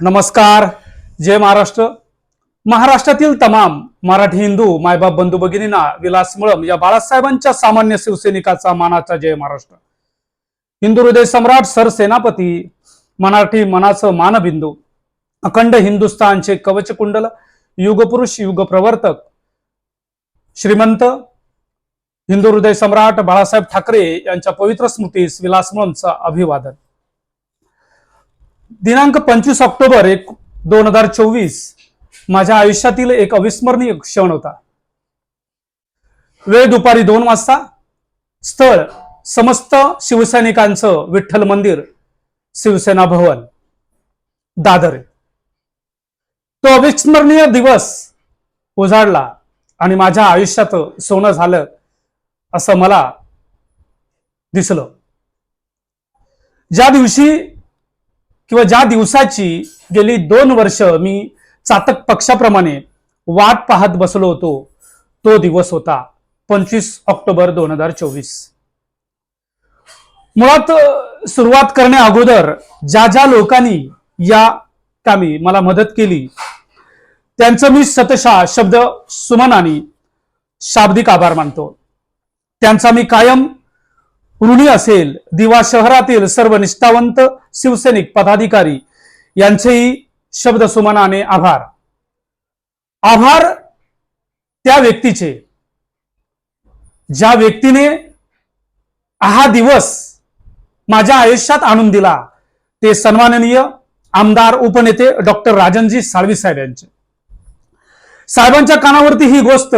नमस्कार. जय महाराष्ट्र. महाराष्ट्रातील तमाम मराठी हिंदू मायबाप बंधू भगिनींना विलास मुळम या बाळासाहेबांच्या सामान्य शिवसैनिकाचा मानाचा जय महाराष्ट्र. हिंदू हृदय सम्राट सरसेनापती मराठी मनाचं मानबिंदू अखंड हिंदुस्थानचे कवच कुंडल युगपुरुष युग प्रवर्तक श्रीमंत हिंदू हृदय सम्राट बाळासाहेब ठाकरे यांच्या पवित्र स्मृतीस विलास मुळमचं अभिवादन. दिनांक पंचवीस ऑक्टोबर एक दोन हजार चोवीस. माझ्या आयुष्यातील एक अविस्मरणीय क्षण होता. वेळ दुपारी दोन वाजता स्थळ समस्त शिवसैनिकांचं विठ्ठल मंदिर शिवसेना भवन दादर. तो अविस्मरणीय दिवस उजाडला आणि माझ्या आयुष्यात सोनं झालं असं मला दिसलं. ज्या दिवशी किंवा ज्या दिवसाची गेली दोन वर्ष मी चातक पक्षाप्रमाणे वाट पाहत बसलो होतो तो दिवस होता पंचवीस ऑक्टोबर दोन हजार चोवीस. मुळात सुरुवात करण्या अगोदर ज्या ज्या लोकांनी या कामी मला मदत केली त्यांचं मी सतशा शब्द सुमनानी शाब्दिक आभार मानतो. त्यांचा मी कायम ऋणी असेल दिवा शहरातील सर्व निष्ठावंत शिवसैनिक पदाधिकारी यांचेही शब्द सुमनाने आभार. आभार त्या व्यक्तीचे ज्या व्यक्तीने हा दिवस माझ्या आयुष्यात आणून दिला ते सन्माननीय आमदार उपनेते डॉक्टर राजनजी साळवी साहेब यांचे. साहेबांच्या कानावरती ही गोष्ट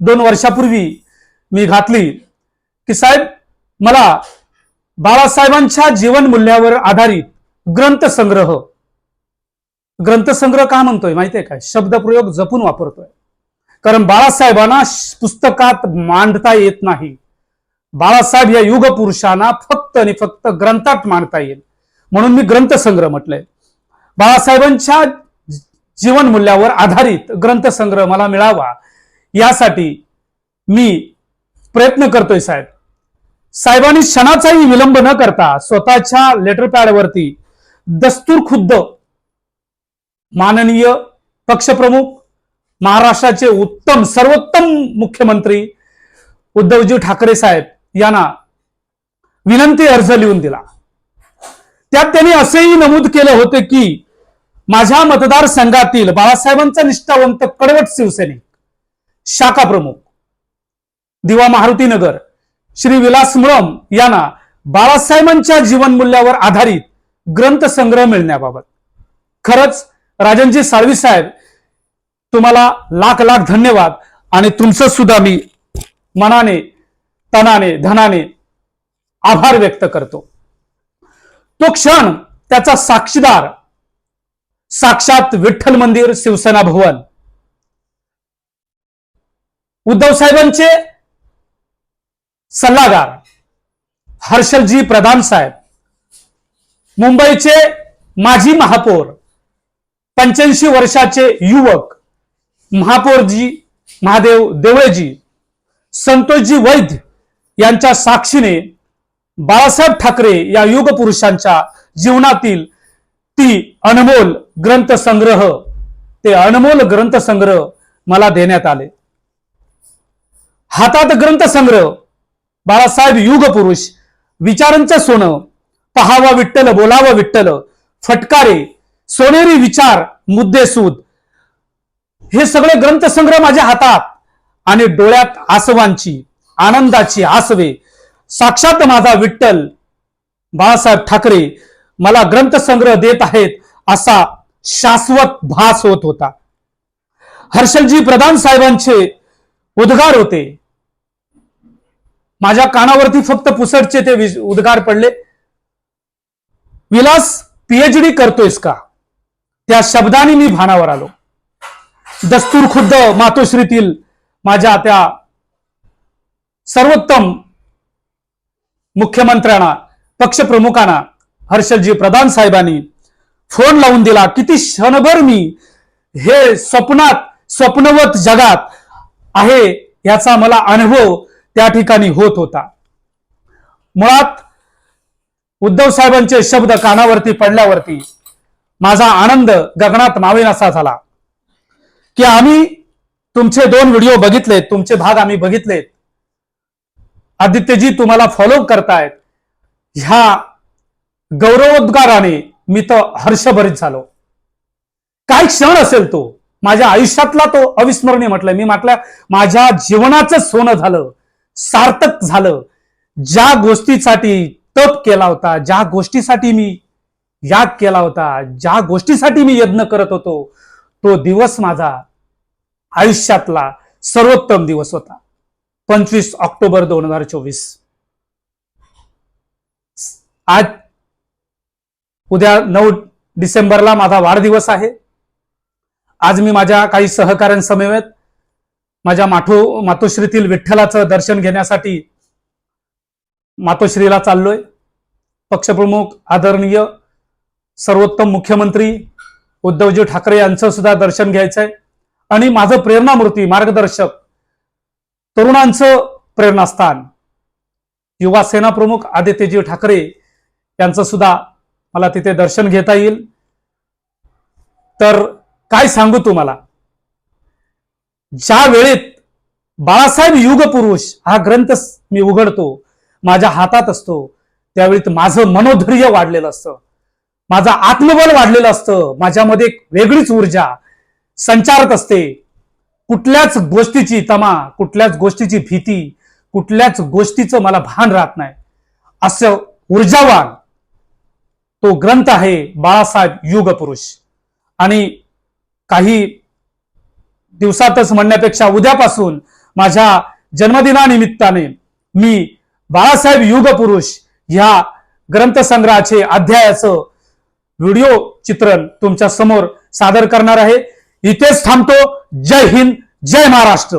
दोन वर्षापूर्वी मी घातली. की साहेब मला बाळासाहेबांच्या जीवन मूल्यावर आधारित ग्रंथसंग्रह ग्रंथसंग्रह का म्हणतोय? माहितीये काय? शब्दप्रयोग जपून वापरतोय. कारण बाळासाहेबांना पुस्तकात मांडता येत नाही. बाळासाहेब या युग पुरुषांना फक्त आणि फक्त ग्रंथात मांडता येईल. म्हणून मी ग्रंथसंग्रह म्हटलंय. बाळासाहेबांच्या जीवन मूल्यावर आधारित ग्रंथसंग्रह मला मिळावा यासाठी मी प्रयत्न करतोय साहेब. साहेबांनी क्षणाचाही विलंब न करता स्वतःच्या लेटर पॅडवरती दस्तूर खुद्द माननीय पक्षप्रमुख महाराष्ट्राचे उत्तम सर्वोत्तम मुख्यमंत्री उद्धवजी ठाकरे साहेब यांना विनंती अर्ज लिहून दिला. त्यात त्यांनी असेही नमूद केले होते की माझ्या मतदारसंघातील बाळासाहेबांचा निष्ठावंत कडवट शिवसैनिक शाखा प्रमुख दिवा मारुतीनगर श्री विलास मुळम यांना बाळासाहेबांच्या जीवनमूल्यावर आधारित आधारित ग्रंथसंग्रह मिळण्याबाबत. खरंच राजनजी साळवी साहेब तुम्हाला लाख लाख धन्यवाद आणि तुमचं सुद्धा मी मनाने तनाने धनाने आभार व्यक्त करतो. तो क्षण त्याचा साक्षीदार साक्षात विठ्ठल मंदिर शिवसेना भवन. उद्धव साहेबांचे सल्लागार हर्षलजी प्रधान साहेब मुंबईचे माजी महापौर पंच्याऐंशी वर्षाचे युवक महापौरजी महादेव देवळेजी संतोषजी वैद्य यांच्या साक्षीने बाळासाहेब ठाकरे या युग पुरुषांच्या जीवनातील ती अनमोल ग्रंथसंग्रह ते अनमोल ग्रंथसंग्रह मला देण्यात आले. हातात ग्रंथसंग्रह बाळासाहेब युग पुरुष विचारांचं सोनं पहावा विठ्ठल बोलावं विठ्ठल फटकारे सोनेरी विचार मुद्देसूद हे सगळे ग्रंथसंग्रह माझ्या हातात आणि डोळ्यात आसवांची आनंदाची आसवे. साक्षात माझा विठ्ठल बाळासाहेब ठाकरे मला ग्रंथसंग्रह देत आहेत असा शाश्वत भास होत होता. हर्षलजी प्रधान साहेबांचे उद्गार होते. माझ्या कानावरती फक्त पुसटचे ते विज- उद्गार पडले. विलास पीएचडी करतोयस का? त्या शब्दाने मी भानावर आलो. दस्तूर खुद्द मातोश्रीतील माझ्या त्या सर्वोत्तम मुख्यमंत्र्यांना पक्षप्रमुखांना हर्षलजी प्रधान साहेबांनी फोन लावून दिला किती क्षणभर मी हे स्वप्नात स्वप्नवत जगात आहे याचा मला अनुभव त्या ठिकाणी होत होता. मुळात उद्धव साहेबांचे शब्द कानावरती पडल्यावरती माझा आनंद गगनात मावेनासा झाला. की आम्ही तुमचे दोन व्हिडिओ बघितलेत तुमचे भाग आम्ही बघितलेत. आदित्यजी तुम्हाला फॉलो करतायत. ह्या गौरवोद्गाराने मी तर हर्षभरित झालो. काय क्षण असेल तो माझ्या आयुष्यातला तो अविस्मरणीय म्हटलं. मी म्हटलं माझ्या जीवनाचं सोनं झालं. सार्थक झालं. ज्या गोष्टीसाठी तप केला होता ज्या गोष्टीसाठी मी याग केला होता ज्या गोष्टीसाठी मी यज्ञ करत होतो तो दिवस माझा आयुष्यातला सर्वोत्तम दिवस होता. पंचवीस ऑक्टोबर दोन हजार चोवीस. आज उद्या नऊ डिसेंबरला माझा वाढदिवस आहे. आज मी माझ्या काही सहकाऱ्यांसमवेत माझ्या माठो मातोश्रीतील विठ्ठलाचं दर्शन घेण्यासाठी मातोश्रीला चाललोय. पक्षप्रमुख आदरणीय सर्वोत्तम मुख्यमंत्री उद्धवजी ठाकरे यांचं सुद्धा दर्शन घ्यायचंय. आणि माझं प्रेरणामूर्ती मार्गदर्शक तरुणांचं प्रेरणास्थान युवा सेना प्रमुख आदित्यजी ठाकरे यांचं सुद्धा मला तिथे दर्शन घेता येईल. तर काय सांगू तुम्हाला? ज्या वेळेत बाळासाहेब युगपुरुष हा ग्रंथ मी उघडतो माझ्या हातात असतो त्यावेळी माझं मनोधैर्य वाढलेलं असतं. माझं आत्मबल वाढलेलं असतं. माझ्यामध्ये एक वेगळीच ऊर्जा संचारत असते. कुठल्याच गोष्टीची तमा कुठल्याच गोष्टीची भीती कुठल्याच गोष्टीचं मला भान राहत नाही. असं ऊर्जावान तो ग्रंथ आहे बाळासाहेब युगपुरुष. आणि काही दिवसातच म्हणण्यापेक्षा उद्यापासून माझ्या जन्मदिनानिमित्ताने मी बाळासाहेब युगपुरुष ह्या ग्रंथसंग्रहाचे अध्यायाचं व्हिडिओ चित्रण तुमच्यासमोर सादर करणार आहे. इथेच थांबतो. जय हिंद जय महाराष्ट्र.